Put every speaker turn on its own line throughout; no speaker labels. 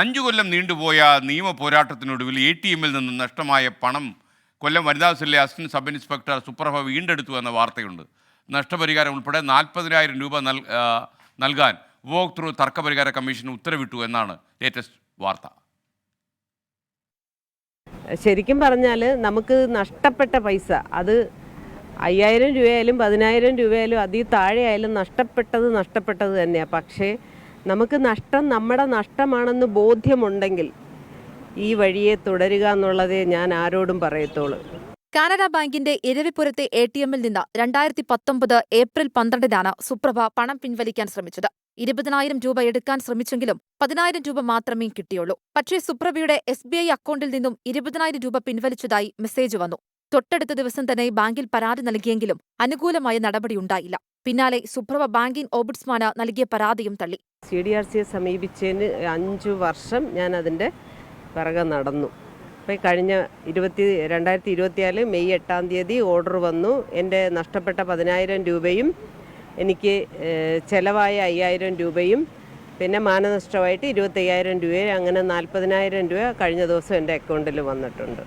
അഞ്ചു കൊല്ലം നീണ്ടുപോയ നിയമ പോരാട്ടത്തിനൊടുവിൽ A T എമ്മിൽ നിന്ന് നഷ്ടമായ പണം കൊല്ലം വനിതാ സെല്ലിലെ അസിസ്റ്റന്റ് സബ് ഇൻസ്പെക്ടർ സുപ്രഭ വീണ്ടെടുത്തു എന്ന വാർത്തയുണ്ട്. നഷ്ടപരിഹാരം ഉൾപ്പെടെ നാൽപ്പതിനായിരം രൂപ നൽ നൽകാൻ ഉപഭോക്തൃ തർക്കപരിഹാര കമ്മീഷൻ ഉത്തരവിട്ടു എന്നാണ് ലേറ്റസ്റ്റ് വാർത്ത.
ശരിക്കും പറഞ്ഞാൽ നമുക്ക് നഷ്ടപ്പെട്ട പൈസ അത് അയ്യായിരം രൂപയായാലും പതിനായിരം രൂപയായാലും അതിൽ താഴെ ആയാലും നഷ്ടപ്പെട്ടത് നഷ്ടപ്പെട്ടത് തന്നെയാണ് പക്ഷേ നമുക്ക് നഷ്ടം നമ്മുടെ നഷ്ടമാണെന്ന് ബോധ്യമുണ്ടെങ്കിൽ ഈ വഴിയെ തുടരുക എന്നുള്ളതേ ഞാൻ ആരോടും പറയത്തുള്ളൂ.
കാനറ ബാങ്കിന്റെ ഇരവിപുരത്തെ എ ടി എമ്മിൽ നിന്ന് രണ്ടായിരത്തി പത്തൊമ്പത് ഏപ്രിൽ പന്ത്രണ്ടിനാണ് സുപ്രഭ പണം പിൻവലിക്കാൻ ശ്രമിച്ചത്. ഇരുപതിനായിരം രൂപ എടുക്കാൻ ശ്രമിച്ചെങ്കിലും പതിനായിരം രൂപ മാത്രമേ കിട്ടിയുള്ളൂ. പക്ഷേ സുപ്രഭയുടെ എസ് ബി ഐ അക്കൗണ്ടിൽ നിന്നും ഇരുപതിനായിരം രൂപ പിൻവലിച്ചതായി മെസ്സേജ് വന്നു. തൊട്ടടുത്ത ദിവസം തന്നെ ബാങ്കിൽ പരാതി നൽകിയെങ്കിലും അനുകൂലമായ നടപടിയുണ്ടായില്ല പിന്നാലെ സുപ്രഭ ബാങ്കിംഗ് ഓബുഡ്സ്മാന് നൽകിയ പരാതിയും തള്ളി.
സി ഡി ആർ സിയെ സമീപിച്ചതിന് അഞ്ചു വർഷം ഞാൻ അതിന്റെ പിറകെ നടന്നു. അപ്പോൾ കഴിഞ്ഞ ഇരുപത്തി രണ്ടായിരത്തി ഇരുപത്തിനാല് മെയ് എട്ടാം തീയതി ഓർഡർ വന്നു. എന്റെ നഷ്ടപ്പെട്ട പതിനായിരം രൂപയും എനിക്ക് ചിലവായ അയ്യായിരം രൂപയും പിന്നെ മാനനഷ്ടമായിട്ട് ഇരുപത്തയ്യായിരം രൂപയും അങ്ങനെ നാൽപ്പതിനായിരം രൂപ കഴിഞ്ഞ ദിവസം എന്റെ അക്കൗണ്ടിൽ വന്നിട്ടുണ്ട്.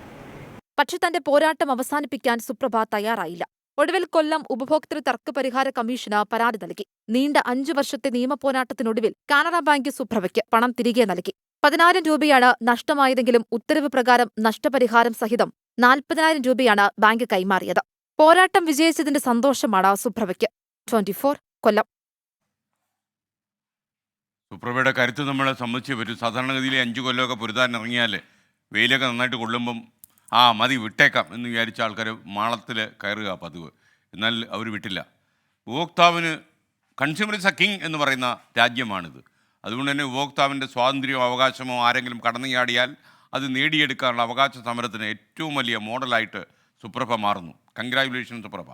പക്ഷെ തന്റെ പോരാട്ടം അവസാനിപ്പിക്കാൻ സുപ്രഭ തയ്യാറായില്ല. ഒടുവിൽ കൊല്ലം ഉപഭോക്തൃ തർക്ക പരിഹാര കമ്മീഷന് പരാതി നൽകി. നീണ്ട അഞ്ചു വർഷത്തെ നിയമ പോരാട്ടത്തിനൊടുവിൽ കാനറ ബാങ്ക് സുപ്രഭയ്ക്ക് പണം തിരികെ നൽകി. പതിനായിരം രൂപയാണ് നഷ്ടമായതെങ്കിലും ഉത്തരവ് പ്രകാരം നഷ്ടപരിഹാരം സഹിതം നാൽപ്പതിനായിരം രൂപയാണ് ബാങ്ക് കൈമാറിയത്. പോരാട്ടം വിജയിച്ചതിന്റെ സന്തോഷമാണ് സുപ്രഭയ്ക്ക് ട്വന്റിഫോർ കൊല്ലം.
സുപ്രഭയുടെ കരുത്ത് നമ്മളെ സംബന്ധിച്ച് ഒരു സാധാരണഗതിയിലെ അഞ്ചു കൊല്ലമൊക്കെ പൊരുതാൻ ഇറങ്ങിയാൽ വെയിലൊക്കെ നന്നായിട്ട് കൊള്ളുമ്പം ആ മതി വിട്ടേക്കാം എന്ന് വിചാരിച്ച ആൾക്കാർ മാളത്തിൽ കയറുക പതിവ്. എന്നാൽ അവർ വിട്ടില്ല. ഉപഭോക്താവിന് കൺസ്യൂമർ ഇസ് എ കിങ് എന്ന് പറയുന്ന രാജ്യമാണിത്. അതുകൊണ്ട് തന്നെ ഉപഭോക്താവിന്റെ സ്വാതന്ത്ര്യമോ അവകാശമോ ആരെങ്കിലും കടന്നു ചാടിയാൽ അത് നേടിയെടുക്കാനുള്ള അവകാശ സമരത്തിന് ഏറ്റവും വലിയ മോഡലായിട്ട് സുപ്രഭ മാറുന്നു. കൺഗ്രാജുലേഷൻ സുപ്രഭ.